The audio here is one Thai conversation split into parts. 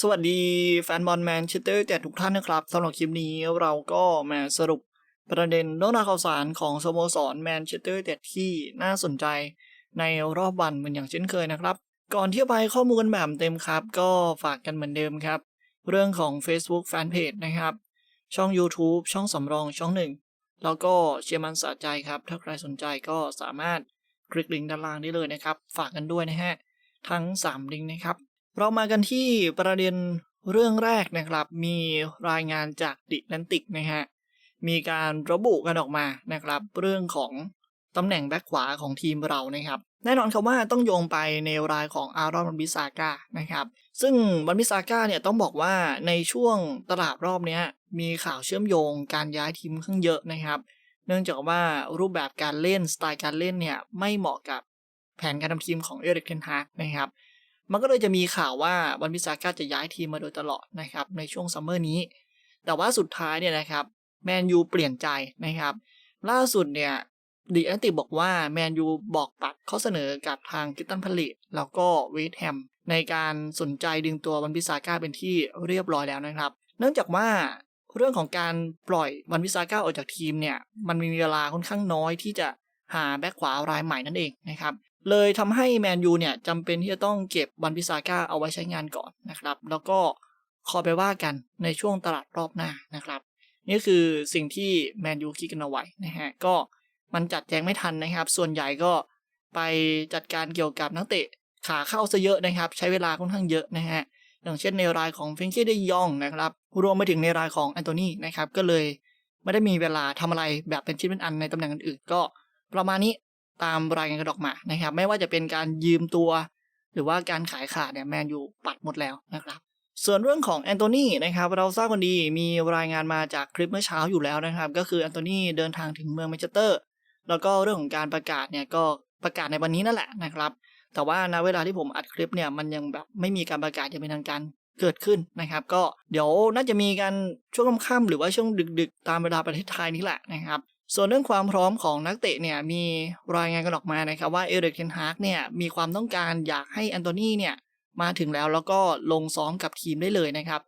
สวัสดีแฟนบอลแมนเชสเตอร์แต่ทุกท่านนะครับสำหรับคลิปนี้เราก็มาสรุปประเด็นเรื่องราวข่าวสารของสโมสรแมนเชสเตอร์แต่ที่น่าสนใจในรอบวันเหมือนอย่างเช่นเคยนะครับ ก่อนที่จะไปข้อมูลแบบเต็มครับ ก็ฝากกันเหมือนเดิมครับ เรื่องของ Facebook Fanpage นะครับ ช่อง YouTube ช่องสำรองช่องหนึ่งแล้วก็เชียร์มันสะใจครับ ถ้าใครสนใจก็สามารถคลิกลิงก์ด้านล่างได้เลยนะครับ ฝากกันด้วยนะฮะทั้ง 3 ลิงก์นะครับ เรามากันที่ประเด็นเรื่องแรกนะครับ มีรายงานจากดิแลนติกนะฮะ มีการระบุกันออกมานะครับ เรื่องของตำแหน่งแบ็คขวาของทีมเรานะครับ แน่นอนครับว่าต้องโยงไปในรายของอารอนบันบิซาก้านะครับ ซึ่งบันบิซาก้าเนี่ยต้องบอกว่าในช่วงตลาดรอบนี้มีข่าวเชื่อมโยงการย้ายทีมค่อนข้างเยอะนะครับ เนื่องจากว่ารูปแบบการเล่นสไตล์การเล่นเนี่ยไม่เหมาะกับแผนการทำทีมของเอริกเทนฮากนะครับ มันก็เลยจะมีข่าวว่าวันบิซาก้าจะย้ายทีมมาโดยตลอดนะครับในช่วงซัมเมอร์นี้ แต่ว่าสุดท้ายเนี่ยนะครับแมนยูเปลี่ยนใจนะครับ ล่าสุดเนี่ยดีแอนติบอกว่าแมนยูบอกปัดข้อเสนอกับทางกิตตันพลิต แล้วก็เวสแฮมในการสนใจดึงตัววันบิซาก้าเป็นที่เรียบร้อยแล้วนะครับ เนื่องจากว่าเรื่องของการปล่อยวันวิซาก้าออกจากทีมเนี่ยมันมีเวลาค่อนข้างน้อยที่จะหาแบ็คขวารายใหม่นั่นเองนะครับ เลยทำให้แมนยูเนี่ยจำเป็นที่จะต้องเก็บวันวิซาก้าเอาไว้ใช้งานก่อนนะครับ แล้วก็คอไปว่ากันในช่วงตลาดรอบหน้านะครับ นี่คือสิ่งที่แมนยูคิดกันเอาไว้นะฮะก็มันจัดแจงไม่ทันนะครับ ส่วนใหญ่ก็ไปจัดการเกี่ยวกับนักเตะขาเข้าซะเยอะนะครับ ใช้เวลาค่อนข้างเยอะนะฮะอย่างเช่นในรายของเฟนเก้เดยองนะครับรวมไปถึงในรายของแอนโทนีนะครับก็เลยไม่ได้มีเวลาทำอะไรแบบเป็นชิ้นเป็นอันในตำแหน่งอื่นๆก็ประมาณนี้ ตามรายงานกระดอกมานะครับ ไม่ว่าจะเป็นการยืมตัว หรือว่าการขายขาดเนี่ยแมนยูปัดหมดแล้วนะครับ ส่วนเรื่องของแอนโทนีนะครับเราทราบกันดีมีรายงานมาจากคลิปเมื่อเช้าอยู่แล้วนะครับ ก็คือแอนโทนีเดินทางถึงเมืองแมนเชสเตอร์ แล้วก็เรื่องของการประกาศเนี่ยก็ประกาศในวันนี้นั่นแหละนะครับ แต่ว่าณเวลาที่ผมอัดคลิปเนี่ยมันยังแบบไม่มีการประกาศอย่างเป็นทางการเกิดขึ้นนะครับ ก็เดี๋ยวน่าจะมีการช่วงค่ำๆหรือว่าช่วงดึก ๆ ตามเวลาประเทศไทยนี่แหละนะครับ ส่วนเรื่องความพร้อมของนักเตะเนี่ยมีรายงานกันออกมานะครับว่าเอริกเทนฮากเนี่ยมีความต้องการอยากให้แอนโทนีเนี่ยมาถึงแล้วแล้วก็ลงซ้อมกับทีมได้เลยนะครับ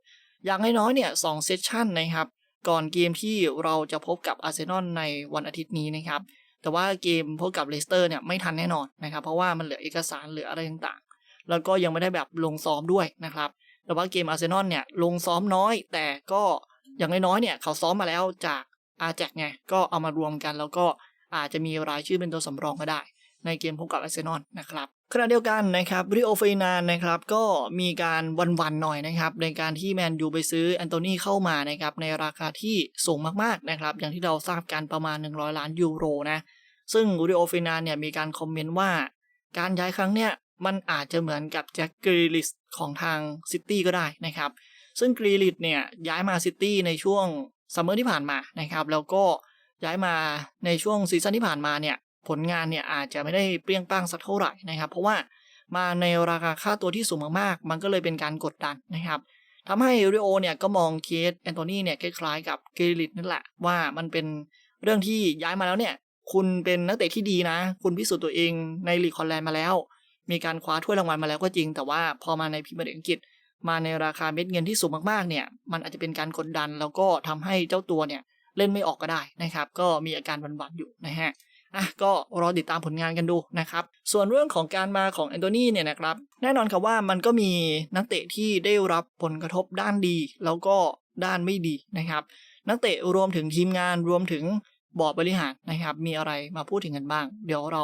อย่างน้อยๆเนี่ยสองเซสชั่นนะครับ ก่อนเกมที่เราจะพบกับอาร์เซนอลในวันอาทิตย์นี้นะครับ แต่ว่าเกมพบกับเลสเตอร์เนี่ยไม่ทันแน่นอนนะครับ เพราะว่ามันเหลือเอกสารเหลืออะไรต่างๆ แล้วก็ยังไม่ได้แบบลงซ้อมด้วยนะครับ แต่ว่าเกมอาร์เซนอลเนี่ยลงซ้อมน้อย แต่ก็อย่างน้อยๆเนี่ยเขาซ้อมมาแล้วจาก อาแจกไงก็เอามารวมกัน แล้วก็อาจจะมีรายชื่อเป็นตัวสำรองก็ได้ ในเกมพบกับอาร์เซนอลนะครับขณะเดียวกันนะครับริโอเฟนานนะครับก็มีการวันๆหน่อยนะครับในการที่แมนยูไปซื้อแอนโทนีเข้ามานะครับในราคาที่สูงมากๆนะครับอย่างที่เราทราบกันประมาณ 100 ล้านยูโรนะซึ่งริโอเฟนานเนี่ยมีการคอมเมนต์ว่า การย้ายครั้งเนี่ยมันอาจจะเหมือนกับแจ็คกรีลิสของทางซิตี้ก็ได้นะครับซึ่งกรีลิสเนี่ยย้ายมาซิตี้ในช่วง ซัมเมอร์ที่ผ่านมานะครับ แล้วก็ย้ายมาในช่วงซีซั่นที่ผ่านมาเนี่ย ผลงานเนี่ยอาจจะไม่ได้เปรี้ยงป้างสักเท่าไหร่นะครับ เพราะว่ามาในราคาค่าตัวที่สูงมากๆ มันก็เลยเป็นการกดดันนะครับทำให้ริโอเนี่ยก็มองเคสแอนโทนีเนี่ยคล้ายๆ กับเกลิสนั่นแหละว่ามันเป็นเรื่องที่ย้ายมาแล้วเนี่ย คุณเป็นนักเตะที่ดีนะ คุณพิสูจน์ตัวเองในลีกฮอลแลนด์มาแล้ว มีการคว้าถ้วยรางวัลมาแล้วก็จริง แต่ว่าพอมาในพรีเมียร์ลีกอังกฤษ มาในราคาเม็ดเงินที่สูงมากๆเนี่ยมันอาจจะเป็นการกดดัน แล้วก็ทำให้เจ้าตัวเนี่ยเล่นไม่ออกก็ได้นะครับ ก็มีอาการหวั่นๆอยู่นะฮะอะก็รอติดตามผลงานกันดูนะครับ ส่วนเรื่องของการมาของแอนโทนีเนี่ยนะครับ แน่นอนครับว่ามันก็มีนักเตะที่ได้รับผลกระทบด้านดี แล้วก็ด้านไม่ดีนะครับ นักเตะรวมถึงทีมงานรวมถึงบอร์ดบริหารนะครับ มีอะไรมาพูดถึงกันบ้าง เดี๋ยวเรา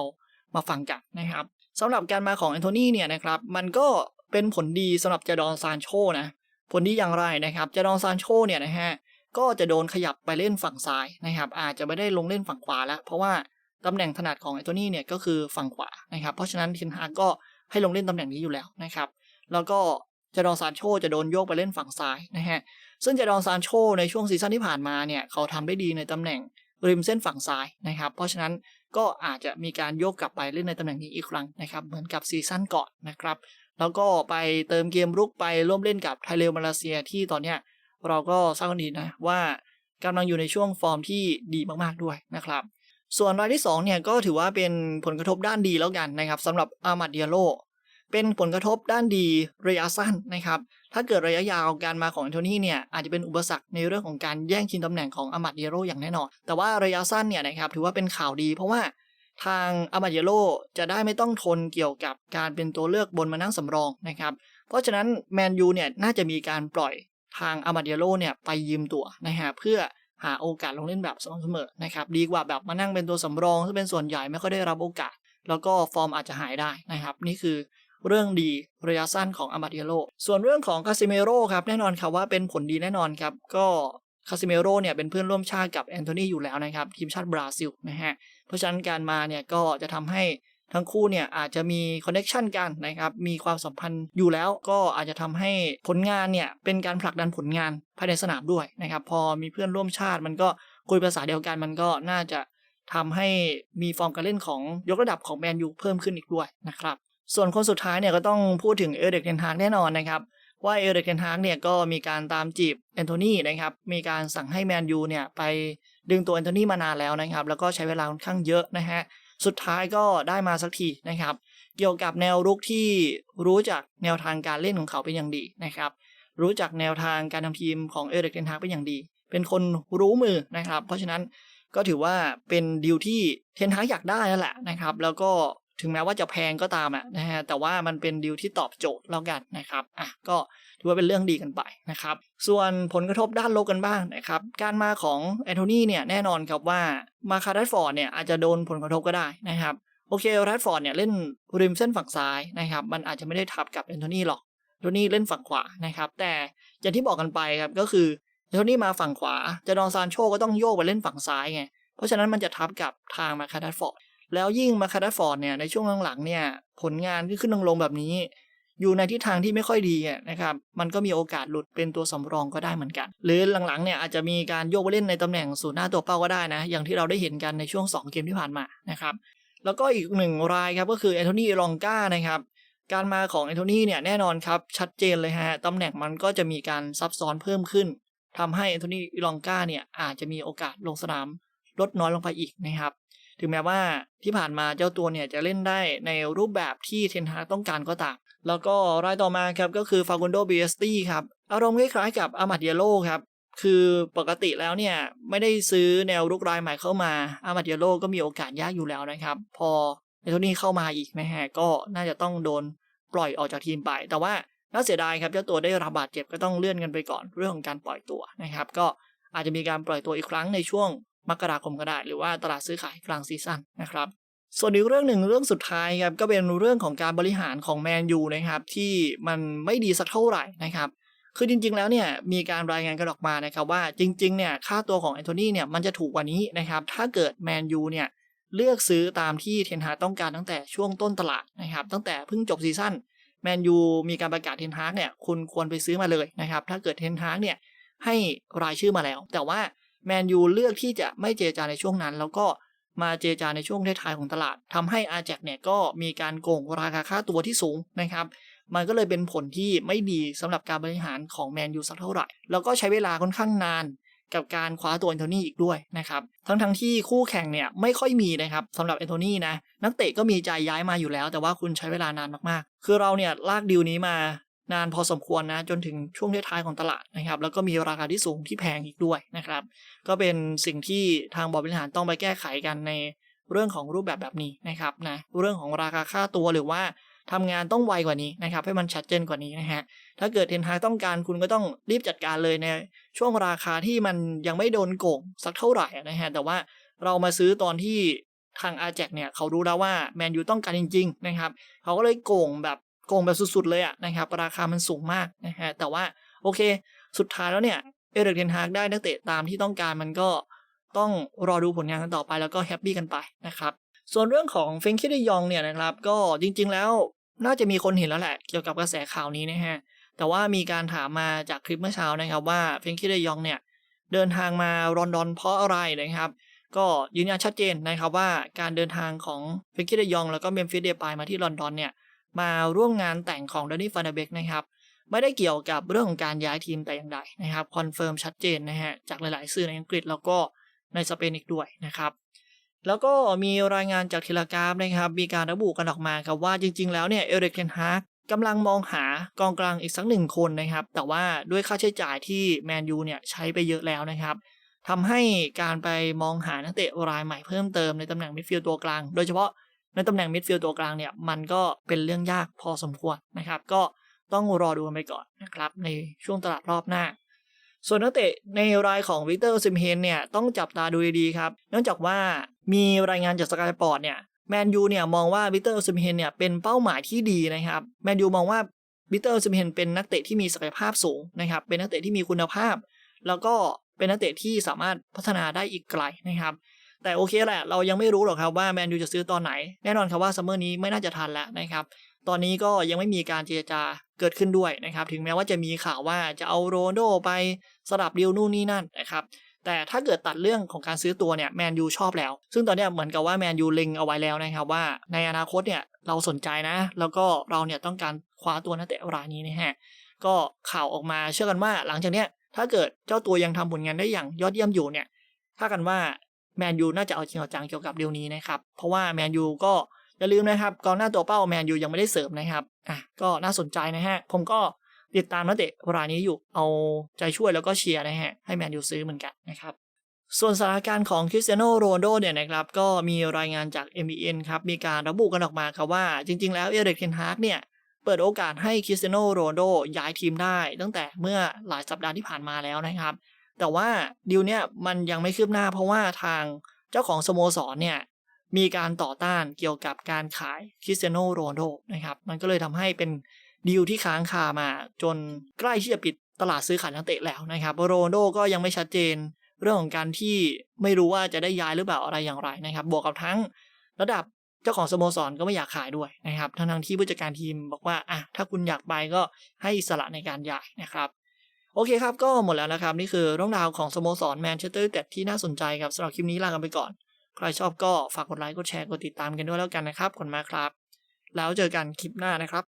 มาฟังกันนะครับสำหรับการมาของแอนโทนีเนี่ยนะครับ มันก็ เป็นผลดีสำหรับจดอนซานโชนะผลดีอย่างไรนะครับจดอนซานโชเนี่ยนะฮะก็จะโดนขยับไปเล่นฝั่งซ้ายนะครับ อาจจะไม่ได้ลงเล่นฝั่งขวาแล้ว เพราะว่าตำแหน่งถนัดของแอนโทนีเนี่ยก็คือฝั่งขวานะครับ เพราะฉะนั้นทินฮากก็ให้ลงเล่นตำแหน่งนี้อยู่แล้วนะครับ แล้วก็จดอนซานโชจะโดนโยกไปเล่นฝั่งซ้ายนะฮะ ซึ่งจดอนซานโชในช่วงซีซั่นที่ผ่านมาเนี่ยเขาทำได้ดีในตำแหน่งริมเส้นฝั่งซ้ายนะครับ เพราะฉะนั้นก็อาจจะมีการโยกกลับไปเล่นในตำแหน่งนี้อีกครั้งนะครับ เหมือนกับซีซั่นก่อนนะครับ แล้วก็ไปเติมเกมรุกไปร่วมเล่นกับไทเรลมาเลเซียที่ตอนเนี้ยเราก็ทราบกันดีนะว่ากำลังอยู่ในช่วงฟอร์มที่ดีมากๆด้วยนะครับ ส่วนรายที่2เนี่ยก็ถือว่าเป็นผลกระทบด้านดีแล้วกันนะครับสำหรับอามัดเดียโลเป็นผลกระทบด้านดีระยะสั้นนะครับ ถ้าเกิดระยะยาวการมาของแอนโทนีเนี่ยอาจจะเป็นอุปสรรคในเรื่องของการแย่งชิงตำแหน่งของอามัดเดียโรอย่างแน่นอน แต่ว่าระยะสั้นเนี่ยนะครับถือว่าเป็นข่าวดีเพราะว่า ทางอามัดเยโรจะได้ไม่ต้องทนเกี่ยวกับการเป็นตัวเลือกบนมานั่งสำรองนะครับ เพราะฉะนั้นแมนยูเนี่ยน่าจะมีการปล่อยทางอามัดเยโรเนี่ยไปยืมตัวนะฮะเพื่อหาโอกาสลงเล่นแบบสม่ำเสมอนะครับดีกว่าแบบมานั่งเป็นตัวสำรองซึ่งเป็นส่วนใหญ่ไม่ค่อยได้รับโอกาส แล้วก็ฟอร์มอาจจะหายได้นะครับ นี่คือเรื่องดีระยะสั้นของอามาดิโลส่วนเรื่องของคาซิเมโร่ครับแน่นอนครับว่าเป็นผลดีแน่นอนครับก็ คาซิเมโร่เนี่ยเป็นเพื่อนร่วมชาติกับแอนโทนีอยู่แล้วนะครับทีมชาติบราซิลนะฮะเพราะฉะนั้นการมาเนี่ยก็จะทำให้ทั้งคู่เนี่ยอาจจะมีคอนเน็ชันกันนะครับ มีความสัมพันธ์อยู่แล้วก็อาจจะทำให้ผลงานเนี่ยเป็นการผลักดันผลงานภายในสนามด้วยนะครับ พอมีเพื่อนร่วมชาติมันก็คุยภาษาเดียวกันมันก็น่าจะทำให้มีฟอร์มการเล่นของยกระดับของแมนยูเพิ่มขึ้นอีกด้วยนะครับ ส่วนคนสุดท้ายเนี่ยก็ต้องพูดถึงเอเดกเทนฮากแน่นอนนะครับ ว่าเอเดกเทนฮากเนี่ยก็มีการตามจีบแอนโทนีนะครับ มีการสั่งให้แมนยูเนี่ยไปดึงตัวแอนโทนีมานานแล้วนะครับ แล้วก็ใช้เวลาค่อนข้างเยอะนะฮะ สุดท้ายก็ได้มาสักทีนะครับ เกี่ยวกับแนวรุกที่รู้จักแนวทางการเล่นของเขาเป็นอย่างดีนะครับ รู้จักแนวทางการทำทีมของเอเดกเทนฮากเป็นอย่างดี เป็นคนรู้มือนะครับ เพราะฉะนั้นก็ถือว่าเป็นดีลที่เทนฮากอยากได้นั่นแหละนะครับ แล้วก็ ถึงแม้ว่าจะแพงก็ตามอะนะฮะแต่ว่ามันเป็นดีลที่ตอบโจทย์แล้วกันนะครับอะก็ถือว่าเป็นเรื่องดีกันไปนะครับส่วนผลกระทบด้านลบกันบ้างนะครับการมาของแอนโทนีเนี่ยแน่นอนครับว่ามาคาร์ดฟอร์ดเนี่ยอาจจะโดนผลกระทบก็ได้นะครับโอเคแรดฟอร์ดเนี่ยเล่นริมเส้นฝั่งซ้ายนะครับมันอาจจะไม่ได้ทับกับแอนโทนีหรอกแอนโทนีเล่นฝั่งขวานะครับแต่อย่างที่บอกกันไปครับก็คือแอนโทนีมาฝั่งขวาจะดองซานโชก็ต้องโยกไปเล่นฝั่งซ้ายไงเพราะฉะนั้นมันจะทับกับทางมาคาร์ดฟอร์ด แล้วยิ่งมาคาร์ดฟอร์ดเนี่ยในช่วงหลังๆเนี่ยผลงานที่ขึ้นลงๆแบบนี้ อยู่ในทิศทางที่ไม่ค่อยดีนะครับมันก็มีโอกาสหลุดเป็นตัวสำรองก็ได้เหมือนกัน หรือหลังๆเนี่ยอาจจะมีการโยกไปเล่นในตำแหน่งศูนย์หน้าตัวเป้าก็ได้นะ อย่างที่เราได้เห็นกันในช่วง 2 เกมที่ผ่านมานะครับแล้วก็อีกหนึ่งรายครับก็คือแอนโทนีลองกานะครับการมาของแอนโทนีเนี่ยแน่นอนครับชัดเจนเลยฮะตำแหน่งมันก็จะมีการซับซ้อนเพิ่มขึ้นทำให้แอนโทนีลองกาเนี่ยอาจจะมีโอกาสลงสนามลดน้อยลงไปอีกนะครับ ถึงแม้ว่าที่ผ่านมาเจ้าตัวเนี่ยจะเล่นได้ในรูปแบบที่เทนฮาต้องการก็ตามแล้วก็รายต่อมาครับก็คือฟากุนโดเบียสตี้ครับ อารมณ์คล้ายๆกับอามัดเยโลครับ คือปกติแล้วเนี่ย ไม่ได้ซื้อแนวรุกรายใหม่เข้ามา อามัดเยโลก็มีโอกาสยากอยู่แล้วนะครับ พอเอโทนี่เข้ามาอีกนะฮะก็น่าจะต้องโดนปล่อยออกจากทีมไป แต่ว่าน่าเสียดายครับเจ้าตัวได้รับบาดเจ็บก็ต้องเลื่อนกันไปก่อนเรื่องของการปล่อยตัวนะครับ ก็อาจจะมีการปล่อยตัวอีกครั้งในช่วง มกราคมก็ได้ หรือว่าตลาดซื้อขายกลางซีซั่นนะครับ ส่วนอีกเรื่องหนึ่งเรื่องสุดท้ายครับก็เป็นเรื่องของการบริหารของแมนยูนะครับที่มันไม่ดีสักเท่าไหร่นะครับคือจริงๆ แล้วเนี่ยมีการรายงานกันออกมานะครับว่าจริงๆ เนี่ยค่าตัวของแอนโทนีเนี่ยมันจะถูกกว่านี้นะครับถ้าเกิดแมนยูเนี่ยเลือกซื้อตามที่เทนฮาต้องการตั้งแต่ช่วงต้นตลาดนะครับตั้งแต่เพิ่งจบซีซั่นแมนยูมีการประกาศเทนฮากเนี่ยคุณควรไปซื้อมาเลยนะครับถ้าเกิดเทนฮากเนี่ยให้รายชื่อมาแล้ว แต่ว่า แมนยูเลือกที่จะไม่เจรจาในช่วงนั้น แล้วก็มาเจรจาในช่วงท้ายๆของตลาดทำให้อาแจกเนี่ยก็มีการโกงราคาค่าตัวที่สูงนะครับ มันก็เลยเป็นผลที่ไม่ดีสำหรับการบริหารของแมนยูสักเท่าไหร่ แล้วก็ใช้เวลาค่อนข้างนานกับการคว้าตัวแอนโทนีอีกด้วยนะครับ ทั้งทั้งๆที่คู่แข่งเนี่ยไม่ค่อยมีนะครับสำหรับแอนโทนีนะ นักเตะก็มีใจย้ายมาอยู่แล้ว แต่ว่าคุณใช้เวลานานมากๆ คือเราเนี่ยลากดีลนี้มา นานพอสมควรนะจนถึงช่วงท้ายของตลาดนะครับ แล้วก็มีราคาที่สูงที่แพงอีกด้วยนะครับ ก็เป็นสิ่งที่ทางบอร์ดบริหารต้องไปแก้ไขกันในเรื่องของรูปแบบแบบนี้นะครับนะเรื่องของราคาค่าตัวหรือว่าทำงานต้องไวกว่านี้นะครับ ให้มันชัดเจนกว่านี้นะฮะถ้าเกิดเทนฮากต้องการคุณก็ต้องรีบจัดการเลยในช่วงราคาที่มันยังไม่โดนโกงสักเท่าไหร่นะฮะแต่ว่าเรามาซื้อตอนที่ทางอาแจกเนี่ยเขารู้แล้วว่าแมนยูต้องการจริง ๆ นะครับ เขาก็เลยโกงแบบ โกงแบบสุดๆเลยอะนะครับ ราคามันสูงมากนะฮะแต่ว่าโอเค สุดท้ายแล้วเนี่ยเอเดกเทนฮากได้นักเตะตามที่ต้องการมันก็ต้องรอดูผลงานกันต่อไปแล้วก็แฮปปี้กันไปนะครับ ส่วนเรื่องของเฟงคิดยองเนี่ยนะครับ ก็จริงๆแล้วน่าจะมีคนเห็นแล้วแหละเกี่ยวกับกระแสข่าวนี้นะฮะแต่ว่ามีการถามมาจากคลิปเมื่อเช้านะครับว่าเฟงคิดยองเนี่ยเดินทางมาลอนดอนเพราะอะไรนะครับ ก็ยืนยันชัดเจนนะครับว่าการเดินทางของเฟงคิดยองแล้วก็เมมฟิสเดปายมาที่ลอนดอนเนี่ย มาร่วมงานแต่งของดานี่ฟานเบกนะครับไม่ได้เกี่ยวกับเรื่องของการย้ายทีมแต่อย่างใดนะครับคอนเฟิร์มชัดเจนนะฮะจากหลายๆ สื่อในอังกฤษแล้วก็ในสเปนอีกด้วยนะครับ แล้วก็มีรายงานจากเทเลกราฟนะครับ มีการระบุกันออกมาครับว่าจริง ๆ แล้วเนี่ยเอริกเทนฮากกำลังมองหากองกลางอีกสักหนึ่งคนนะครับ แต่ว่าด้วยค่าใช้จ่ายที่แมนยูเนี่ยใช้ไปเยอะแล้วนะครับทำให้การไปมองหานักเตะรายใหม่เพิ่มเติมในตำแหน่งมิดฟิลด์ตัวกลาง โดยเฉพาะ ในตำแหน่งมิดฟิลด์ตัวกลางเนี่ยมันก็เป็นเรื่องยากพอสมควรนะครับ ก็ต้องรอดูกันไปก่อนนะครับ ในช่วงตลาดรอบหน้า ส่วนนักเตะในรายของวิกเตอร์ซิมเฮนเนี่ยต้องจับตาดูดีๆครับ เนื่องจากว่ามีรายงานจากสกายสปอร์ตเนี่ยแมนยูเนี่ยมองว่าวิกเตอร์ซิมเฮนเนี่ยเป็นเป้าหมายที่ดีนะครับแมนยูมองว่าวิกเตอร์ซิมเฮนเป็นนักเตะที่มีศักยภาพสูงนะครับ เป็นนักเตะที่มีคุณภาพ แล้วก็เป็นนักเตะที่สามารถพัฒนาได้อีกไกลนะครับ แต่โอเคแหละ เรายังไม่รู้หรอกครับว่าแมนยูจะซื้อตอนไหน แน่นอนครับว่าซัมเมอร์นี้ไม่น่าจะทันแล้วนะครับตอนนี้ก็ยังไม่มีการเจรจาเกิดขึ้นด้วยนะครับถึงแม้ว่าจะมีข่าวว่าจะเอาโรนลโดไปสลับดีลนู่นนี่นั่นนะครับแต่ถ้าเกิดตัดเรื่องของการซื้อตัวเนี่ยแมนยูชอบแล้ว ซึ่งตอนนี้เหมือนกับว่าแมนยูเล็งเอาไว้แล้วนะครับว่าในอนาคตเนี่ยเราสนใจนะ แล้วก็เราเนี่ยต้องการคว้าตัวนักเตะรายนี้นะฮะก็ข่าวออกมาเชื่อกันว่าหลังจากเนี้ยถ้าเกิดเจ้าตัวยังทำผลงานได้อย่างยอดเยี่ยมอยู่เนี่ยถ้ากันว่า แมนยูน่าจะเอาจริงเอาจังเกี่ยวกับเรื่องนี้นะครับ เพราะว่าแมนยูก็อย่าลืมนะครับกองหน้าตัวเป้าแมนยูยังไม่ได้เสริมนะครับอะก็น่าสนใจนะฮะ ผมก็ติดตามนักเตะรายนี้อยู่เอาใจช่วยแล้วก็เชียร์นะฮะให้แมนยูซื้อเหมือนกันนะครับส่วนสถานการณ์ของคริสเตียโนโรนโดเนี่ยนะครับก็มีรายงานจาก MBN ครับมีการระบุกันออกมาครับว่าจริง ๆ แล้วเอริกเทนฮากเนี่ยเปิดโอกาสให้คริสเตียโนโรนโดย้ายทีมได้ ตั้งแต่เมื่อหลายสัปดาห์ที่ผ่านมาแล้วนะครับ แต่ว่าดีลเนี่ยมันยังไม่คืบหน้าเพราะว่าทางเจ้าของสโมสรเนี่ยมีการต่อต้านเกี่ยวกับการขายคริสเตียโนโรนโดนะครับมันก็เลยทำให้เป็นดีลที่ค้างคามาจนใกล้ที่จะปิดตลาดซื้อขายนักเตะแล้วนะครับโรนโดก็ยังไม่ชัดเจน เรื่องของการที่ไม่รู้ว่าจะได้ย้ายหรือเปล่าอะไรอย่างไรนะครับบวกกับทั้งระดับเจ้าของสโมสรก็ไม่อยากขายด้วยนะครับทั้งทั้งที่ผู้จัดการทีมบอกว่าอะถ้าคุณอยากไปก็ให้สระในการย้ายนะครับ โอเคครับ ก็หมดแล้วนะครับ นี่คือเรื่องราวของสโมสรแมนเชสเตอร์แต่ที่น่าสนใจครับสำหรับคลิปนี้ลากันไปก่อน ใครชอบก็ฝากกดไลค์กดแชร์กดติดตามกันด้วยแล้วกันนะครับขอบคุณมากครับ แล้วเจอกันคลิปหน้านะครับ